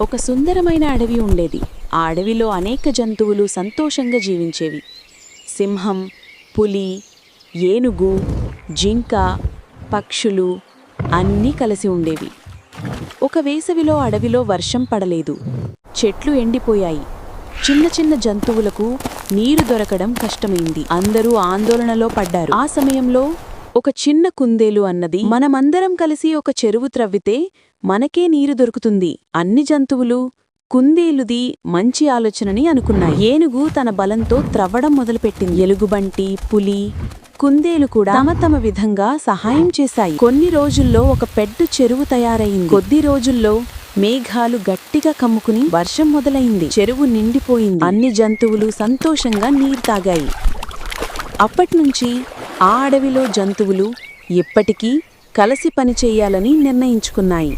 ఒక సుందరమైన అడవి ఉండేది. ఆ అడవిలో అనేక జంతువులు సంతోషంగా జీవించేవి. సింహం పులి ఏనుగు జింక పక్షులు అన్నీ కలిసి ఉండేవి. ఒక వేసవిలో అడవిలో వర్షం పడలేదు. చెట్లు ఎండిపోయాయి. చిన్న చిన్న జంతువులకు నీరు దొరకడం కష్టమైంది. అందరూ ఆందోళనలో పడ్డారు. ఆ సమయంలో ఒక చిన్న కుందేలు అన్నది మనమందరం కలిసి ఒక చెరువు త్రవ్వితే మనకే నీరు దొరుకుతుంది. అన్ని జంతువులు కుందేలుది మంచి ఆలోచనని అనుకున్నాయి. ఏనుగు తన బలంతో త్రవ్వడం మొదలుపెట్టింది. ఎలుగుబంటి పులి కుందేలు కూడా తమ తమ విధంగా సహాయం చేశాయి. కొన్ని రోజుల్లో ఒక పెద్ద చెరువు తయారైంది. కొద్ది రోజుల్లో మేఘాలు గట్టిగా కమ్ముకుని వర్షం మొదలైంది. చెరువు నిండిపోయింది. అన్ని జంతువులు సంతోషంగా నీరు తాగాయి. అప్పట్నుంచి ఆ అడవిలో జంతువులు ఎప్పటికీ కలిసి పనిచేయాలని నిర్ణయించుకున్నాయి.